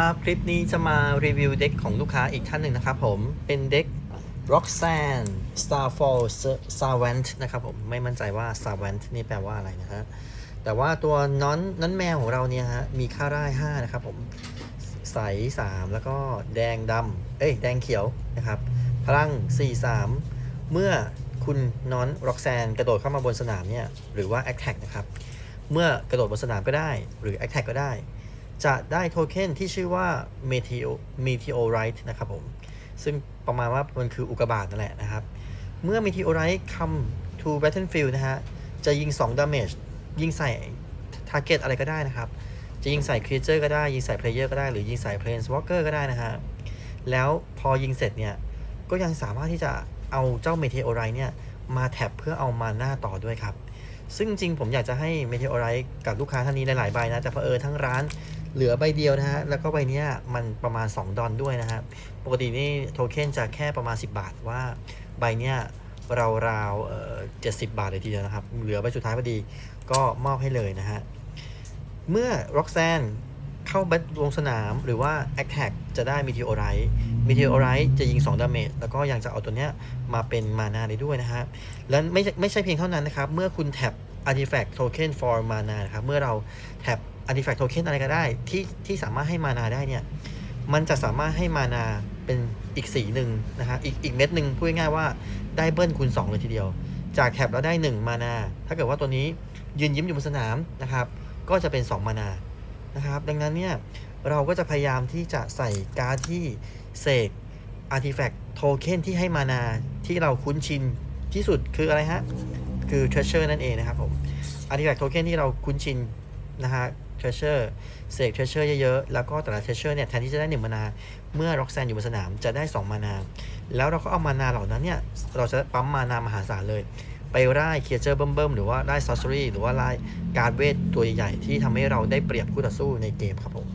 ครับ คลิปนี้จะมารีวิวเด็กของลูกค้าอีกท่านหนึ่งนะครับผม เป็นเด็ก Roxanne Starfall Savant นะครับผม ไม่มั่นใจว่า Savant นี่แปลว่าอะไรนะฮะ แต่ว่าตัวน้อนน้อนแมวของเราเนี่ยฮะ มีค่าได้5นะครับผม ใส 3 แล้วก็แดงดำ เอ้ย แดงเขียวนะครับ พลัง 4 3 เมื่อคุณน้อน Roxanne กระโดดเข้ามาบนสนามเนี่ย หรือว่า Attack นะครับ เมื่อกระโดดบนสนามก็ได้ หรือ Attack ก็ได้ จะได้โทเค็นที่ชื่อว่า Meteo Meteorite นะครับผม ซึ่งประมาณว่ามันคืออุกกาบาตนั่นแหละนะครับ เมื่อ Meteorite come to battlefield นะฮะ จะยิง 2 damage ยิงใส่ target อะไรก็ได้นะครับ จะยิงใส่ creature ก็ได้ ยิงใส่ player ก็ได้ หรือยิงใส่ planeswalker ก็ได้นะฮะ แล้วพอยิงเสร็จเนี่ย ก็ยังสามารถที่จะเอาเจ้า Meteorite เนี่ย มาแท็บเพื่อเอามาหน้าต่อด้วยครับ ซึ่งจริงผมอยากจะให้เมทิโอไรต์กับลูกค้าท่านนี้หลายๆใบนะ แต่เผอิญทั้งร้านเหลือใบเดียวนะฮะ แล้วก็ใบเนี้ยมันประมาณ 2 ดอลด้วยนะฮะ ปกตินี่โทเค็นจะแค่ประมาณ 10 บาทว่าใบเนี้ยราวๆเจ็ดสิบาทเลยทีเดียวนะครับ เหลือใบสุดท้ายพอดีก็มอบให้เลยนะฮะ เมื่อ Roxanne เข้าแบทลงสนามหรือว่า Attack จะได้ Meteorite Meteorite จะยิง2ดาเมจแล้วก็ยังจะเอาตัวเนี้ยมาเป็นมานาได้ด้วยนะฮะและไม่ไม่ใช่เพียงเท่านั้นนะครับ เมื่อคุณแท็บ Artifact Token for Mana นะครับเมื่อเราแท็บ Artifact Token อะไรก็ได้ที่ที่สามารถให้มานาได้เนี่ยมันจะสามารถให้มานาเป็นอีกสีหนึ่งนะฮะอีกอีกเม็ดหนึ่งพูดง่ายๆว่าได้เบิ้ลคูณ2เลยทีเดียว จากแท็บแล้วได้ 1 มานา ถ้าเกิดว่าตัวนี้ยืนยิ้มอยู่บนสนามนะครับก็จะเป็น 2 มานา นะครับ ดังนั้นเนี่ยเราก็จะพยายามที่จะใส่การ์ดที่เสก Artifact Token ที่ให้มานาที่เราคุ้นชินที่สุดคืออะไรฮะ คือ Treasure นั่นเองนะครับผม Artifact Token ที่เราคุ้นชินนะฮะ Treasure เสก Treasure เยอะๆ แล้วก็แต่ละ Treasure เนี่ยแทนที่จะได้ 1 มานา เมื่อ r o x a n n อยู่บนสนามจะได้ 2 มานา แล้วเราก็เอามานาเหล่านั้นเนี่ย เราจะปั๊มมานา มหาศาลเลย ไปไล่เคียเจอร์เบิ่มๆหรือว่าไล่ซอสซอรี่หรือว่าไล่การเวทตัวใหญ่ที่ทำให้เราได้เปรียบคู่ต่อสู้ในเกมครับผม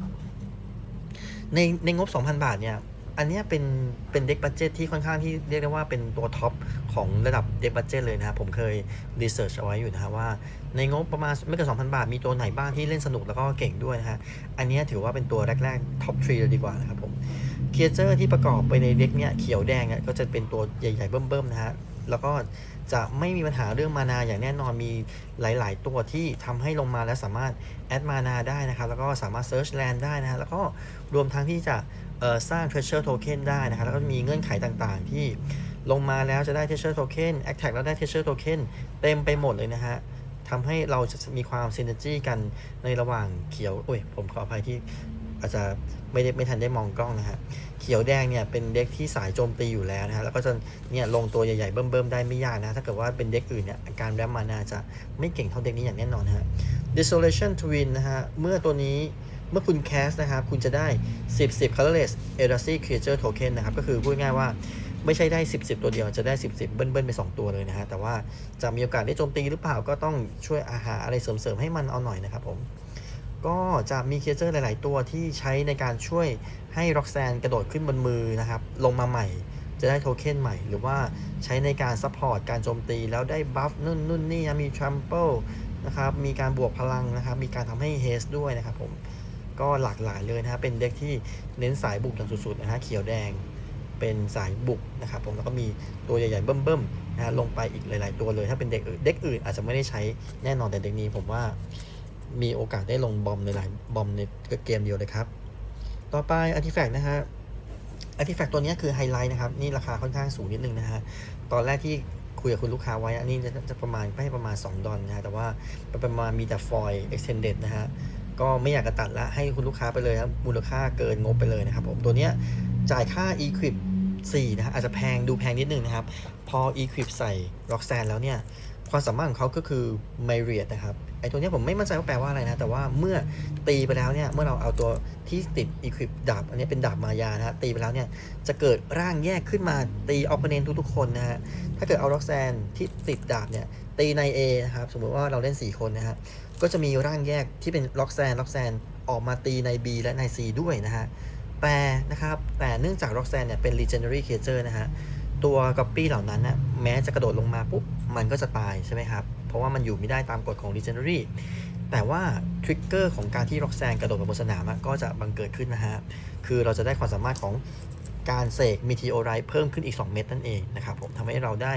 ในในงบ 2,000 บาทเนี่ยอันนี้เป็นเป็นเด็กบัตเจตที่ค่อนข้างที่เรียกได้ว่าเป็นตัวท็อปของระดับเด็กบัตเจตเลยนะครับผมเคยรีเสิร์ชเอาไว้อยู่นะฮะว่าในงบประมาณไม่เกิน2,000 บาท มีตัวไหนบ้างที่เล่นสนุกแล้วก็เก่งด้วยนะฮะอันนี้ถือว่าเป็นตัวแรกๆท็อปทรีเลยดีกว่านะครับผมเคียเจอร์ที่ประกอบไปในเด็กเนี้ยเขียวแดงอะก็จะเป็นตัวใหญ่ๆเบิ่มๆนะฮะ แล้วก็จะไม่มีปัญหาเรื่องมานาอย่างแน่นอนมีหลาย ๆ ตัวที่ทำให้ลงมาแล้วสามารถแอดมานาได้นะครับ แล้วก็สามารถ Search Land ได้นะฮะแล้วก็รวมทั้งที่จะสร้าง Treasure Token ได้นะครับแล้วก็มีเงื่อนไขต่างๆ ที่ลงมาแล้วจะได้ Treasure Token a t t a c แล้วได้ Treasure Token เต็มไปหมดเลยนะฮะทำให้เราจะมีความ Synergy กันในระหว่างเขียวโอ้ยผมขออภัยที่ อาจจะไม่ได้ไม่ทันได้มองกล้องนะฮะเขียวแดงเนี่ยเป็นเด็กที่สายโจมตีอยู่แล้วนะฮะแล้วก็จะเนี่ยลงตัวใหญ่ๆเบิ่มๆได้ไม่ยากนะถ้าเกิดว่าเป็นเด็กอื่นเนี่ยการแรมมานาจะไม่เก่งเท่าเด็กนี้อย่างแน่นอนฮะ Desolation Twin นะฮะเมื่อตัวนี้เมื่อคุณแคสนะครับ คุณจะได้ 10 10 Colorless Erasi Creature Token นะครับ ก็คือพูดง่ายว่าไม่ใช่ได้ 10 10 ตัวเดียวจะได้ 10 10 เบิ้ลๆไป 2 ตัวเลยนะฮะ แต่ว่าจะมีโอกาสได้โจมตีหรือเปล่าก็ต้องช่วยอาหารอะไรเสริมๆ ให้มันเอาหน่อยนะครับผม ก็จะมีเคเจอร์หลาย ๆ ตัวที่ใช้ในการช่วยให้ Roxanne กระโดดขึ้นบนมือนะครับ ลงมาใหม่จะได้โทเค็นใหม่ หรือว่าใช้ในการซัพพอร์ตการโจมตี แล้วได้บัฟนู่นนู่นนี่นะมี Trample นะครับ มีการบวกพลังนะครับ มีการทำให้ Haste ด้วยนะครับผม ก็หลากหลายเลยนะครับเป็นเด็กที่เน้นสายบุกอย่างสุด ๆ นะฮะเขียวแดงเป็นสายบุกนะครับผมแล้วก็มีตัวใหญ่ๆเบิ่มๆนะฮะลงไปอีกหลาย ๆ ตัวเลย ถ้าเป็นเด็กอื่นเด็กอื่นอาจจะไม่ได้ใช้แน่นอนแต่เด็กนี้ผมว่า มีโอกาสได้ลงบอมในหลายบอมในเกมเดียวเลยครับ ต่อไป Artifact นะฮะ Artifact ตัวนี้คือไฮไลท์นะครับ นี่ราคาค่อนข้างสูงนิดนึงนะฮะ ตอนแรกที่คุยกับคุณลูกค้าไว้อันนี้จะจะประมาณไม่ประมาณ 2 ดอลนะฮะ แต่ว่าประมาณมีแต่ฟอยล์ extended นะฮะ ก็ไม่อยากจะตัดละให้คุณลูกค้าไปเลยครับมูลค่าเกินงบไปเลยนะครับผมตัวเนี้ยจ่ายค่า equip 4นะฮะอาจจะแพงดูแพงนิดนึงนะครับ พอ equip ใส่ Roxanne แล้วเนี่ย ความสามารถของเขาก็คือ Myriad นะครับ ไอตัวเนี้ยผมไม่มั่นใจว่าแปลว่าอะไรนะ แต่ว่าเมื่อตีไปแล้วเนี่ย เมื่อเราเอาตัวที่ติด equip ดาบ อันนี้เป็นดาบมายานะฮะ ตีไปแล้วเนี่ย จะเกิดร่างแยกขึ้นมาตี opponent ทุกๆคนนะฮะ ถ้าเกิดเอา Roxanne ที่ติดดาบเนี่ย ตีใน A นะครับ สมมติว่าเราเล่น 4 คนนะฮะ ก็จะมีร่างแยกที่เป็น Roxanne Roxanne ออกมาตีใน B และใน C ด้วยนะฮะ แต่นะครับ แต่เนื่องจาก Roxanne เนี่ยเป็น legendary creature นะฮะ ตัวก๊อปปี้เหล่านั้นนะแม้จะกระโดดลงมาปุ๊บ มันก็จะตายใช่ไหมครับ เพราะว่ามันอยู่ไม่ได้ตามกฎของ Legendary แแต่ว่าทริกเกอร์ของการที่ร็อกแซนกระโดดไปบนสนามก็จะบังเกิดขึ้นนะฮะ คือเราจะได้ความสามารถของ การเสกมิทีโอไรเพิ่มขึ้นอีก 2 เม็ดนั่นเองนะครับผมทำให้เราได้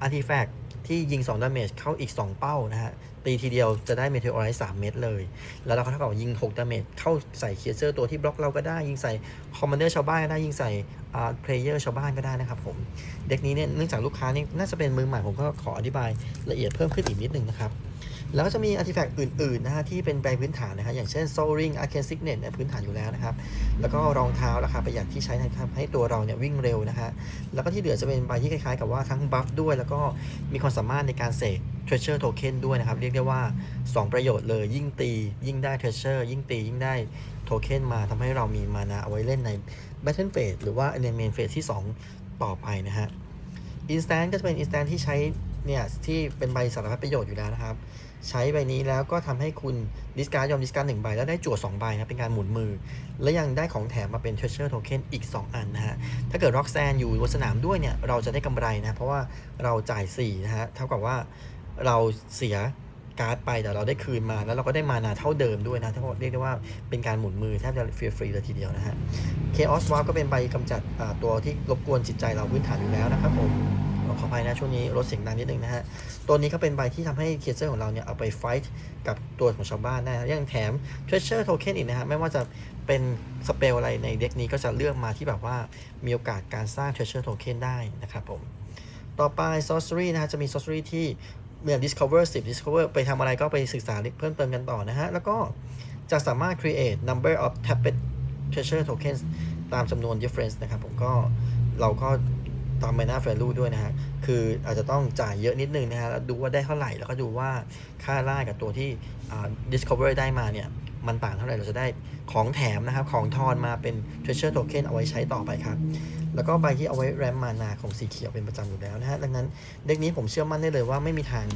อาร์ติแฟกที่ยิง 2 ดาเมจเข้าอีก 2 เป้านะฮะ ตีทีเดียวจะได้เมทีโอไร3เม็ดเลย แล้วเราก็เท่ากับยิง 6 ดาเมจเข้าใส่เคียร์เซอร์ตัวที่บล็อกเราก็ได้ ยิงใส่คอมมานเดอร์ชาวบ้านก็ได้ ยิงใส่อ่าเพลเยอร์ชาวบ้านก็ได้นะครับผม เด็กนี้เนี่ยเนื่องจากลูกค้านี่น่าจะเป็นมือใหม่ผมก็ขออธิบายละเอียดเพิ่มขึ้นอีกนิดนึงนะครับ แล้วก็จะมีอาร์ติแฟกต์อื่นๆนะฮะที่เป็นใบพื้นฐานนะฮะอย่างเช่น Soul Ring Arcane Signet เนี่ยพื้นฐานอยู่แล้วนะครับแล้วก็รองเท้าราคาประหยัดที่ใช้ทำให้ตัวเราเนี่ยวิ่งเร็วนะฮะแล้วก็ที่เหลือจะเป็นใบที่คล้ายๆ กับว่าทั้งบัฟด้วยแล้วก็มีความสามารถในการเสก Treasure Token ด้วยนะครับ เรียกได้ว่า 2 ประโยชน์เลย ยิ่งตี ยิ่งได้ Treasure ยิ่งตี ยิ่งได้โทเค็นมาทำให้เรามีมานาเอาไว้เล่นใน Battle Phase หรือว่าใน Main Phase ที่ 2 ต่อไปนะฮะ Instant ก็จะเป็น Instant ที่ใช้ เนี่ยที่เป็นใบสารพัดประโยชน์อยู่แล้วนะครับ ใช้ใบนี้แล้วก็ทำให้คุณดิสการ์ดยอมดิสการ์ดหนึ่งใบแล้วได้จั่ว2ใบนะเป็นการหมุนมือ และยังได้ของแถมมาเป็น Treasure Token อีก 2 อันนะฮะถ้าเกิด Rock Sand อยู่บนสนามด้วยเนี่ยเราจะได้กำไรนะเพราะว่าเราจ่าย4นะฮะเท่ากับว่าเราเสียการ์ดไปแต่เราได้คืนมาแล้วเราก็ได้มานาเท่าเดิมด้วยนะถ้าเรียกได้ว่าเป็นการหมุนมือแทบจะฟรีๆเลยทีเดียวนะฮะ Chaos Warp ก็เป็นใบกำจัดตัวที่รบกวนจิตใจเราพื้นฐานอยู่แล้วนะครับผม ขออภัยนะช่วงนี้ลดเสียงดังนิดนึงนะฮะ ตัวนี้ก็เป็นใบที่ทำให้เคเซอร์ของเราเนี่ยเอาไปไฟท์กับตัวของชาวบ้านได้นะยังแถม Treasure Token อีกนะฮะ ไม่ว่าจะเป็นสเปลอะไรในเด็กนี้ก็จะเลือกมาที่แบบว่ามีโอกาสการสร้าง Treasure Token ได้นะครับผม ต่อไป Sorcery นะฮะจะมี Sorcery ที่เมื่อ Discover 10 Discover ไปทำอะไรก็ไปศึกษาเพิ่มเติมกันต่อนะฮะ แล้วก็จะสามารถ create number of tapped treasure tokens ตามจำนวน difference นะครับผมก็เราก็ ตาม mana value ด้วยนะฮะ คืออาจจะต้องจ่ายเยอะนิดนึงนะฮะแล้วดูว่าได้เท่าไหร่ แล้วก็ดูว่าค่าล่ากับตัวที่ discover ได้มาเนี่ย มันต่างเท่าไหร่ เราจะได้ของแถมนะครับ ของทอนมาเป็น treasure token เอาไว้ใช้ต่อไปครับ แล้วก็ใบที่เอาไว้แรมมานาของสีเขียวเป็นประจำอยู่แล้วนะฮะ ดังนั้นเด็กนี้ผมเชื่อมั่นได้เลยว่าไม่มีทาง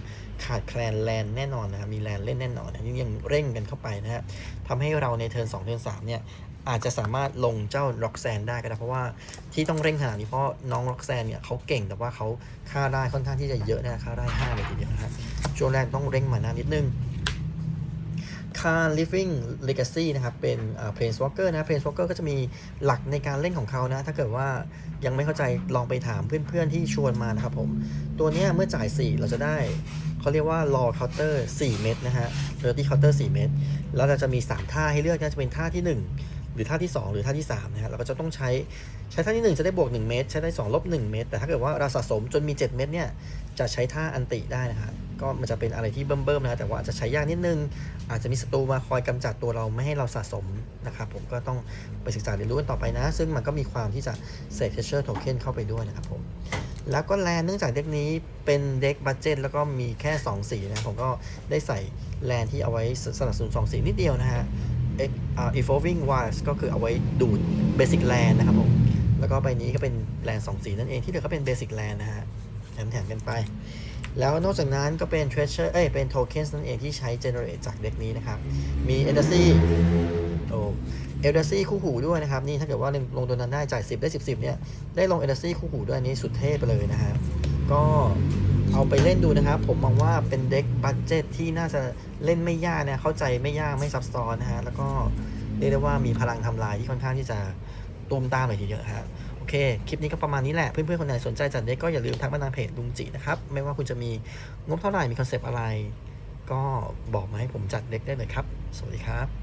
ขาดแคลนแลนแน่นอนนะครับ มีแลนเล่นแน่นอนนะยังเร่งกันเข้าไปนะฮะทำให้เราในเทิร์น2เทิร์น3เนี่ย อาจจะสามารถลงเจ้าร็อกแซนได้ก็ได้เพราะว่าที่ต้องเร่งขนาดนี้เพราะน้องร็อกแซนเนี่ยเขาเก่งแต่ว่าเขาค่าได้ค่อนข้างที่จะเยอะนะค่าได้5เลยทีเดียวนะครับช่วงแรกต้องเร่งมานานนิดนึงค่า living legacy นะครับ เป็นอ่า planeswalker นะ planeswalker ก็จะมีหลักในการเล่นของเขานะ ถ้าเกิดว่ายังไม่เข้าใจลองไปถามเพื่อนๆที่ชวนมานะครับผม ตัวเนี้ยเมื่อจ่าย 4 เราจะได้ เขาเรียกว่า law counter 4 เม็ดนะฮะ dirty counter 4 เม็ดแล้วเราจะมี 3 ท่าให้เลือกนะจะเป็นท่าที่ 1 รือท่าที่ 2 หรือท่าที่3นะฮะเราก็จะต้องใช้ใช้ท่าที่ 1 จะได้บวก 1 เม็ดใช้ได้2ลบ1เม็ดแต่ถ้าเกิดว่าเราสะสมจนมี 7 เม็ดเนี่ยจะใช้ท่าอันติได้นะฮะก็มันจะเป็นอะไรที่เบิ่มๆนะฮะแต่ว่าจะใช้ยากนิดนึง อาจจะมีศัตรูมาคอยกำจัดตัวเราไม่ให้เราสะสมนะครับผมก็ต้องไปศึกษาเรียนรู้กันต่อไปนะ ซึ่งมันก็มีความที่จะเสกเทเชอร์โทเค็นเข้าไปด้วยนะครับผมแล้วก็แลนเนื่องจากเด็กนี้เป็นเด็กบัตเจตแล้วก็มีแค่ 2 สีนะผมก็ได้ใส่แลนที่เอาไว้สนับสนุน2สีนิดเดียวนะฮะ evolving wilds ก็คือเอาไว้ดูด basic land นะครับผม แล้วก็ใบนี้ก็เป็นแลน2สีนั่นเองที่เหลือก็เป็น basic land นะฮะแถมๆกันไป แล้วนอกจากนั้นก็เป็น treasure เอ้ยเป็น tokens นั่นเองที่ใช้ generate จากเด็กนี้นะครับ มี e d e r c y โอ้ e l d e r c y คู่หูด้วยนะครับ นี่ถ้าเกิดว่าลงตัวนั้นได้จ่าย 10 ได้ 10 10เนี่ยได้ลง e l d e r c y คู่หูด้วยอันนี้สุดเท่ไปเลยนะฮะก็ เอาไปเล่นดูนะครับ ผมมองว่าเป็นเด็กบัตเจ็ตที่น่าจะเล่นไม่ยากนะเข้าใจไม่ยากไม่ซับซ้อนนะฮะแล้วก็เรียกได้ว่ามีพลังทำลายที่ค่อนข้างที่จะตูมตามเลยทีเดียวฮะโอเค คลิปนี้ก็ประมาณนี้แหละ เพื่อนๆ คนไหนสนใจจัดเด็กก็อย่าลืมทักมาทางเพจลุงจินะครับ ไม่ว่าคุณจะมีงบเท่าไหร่มีคอนเซปต์อะไร ก็บอกมาให้ผมจัดเด็กได้เลยครับ สวัสดีครับ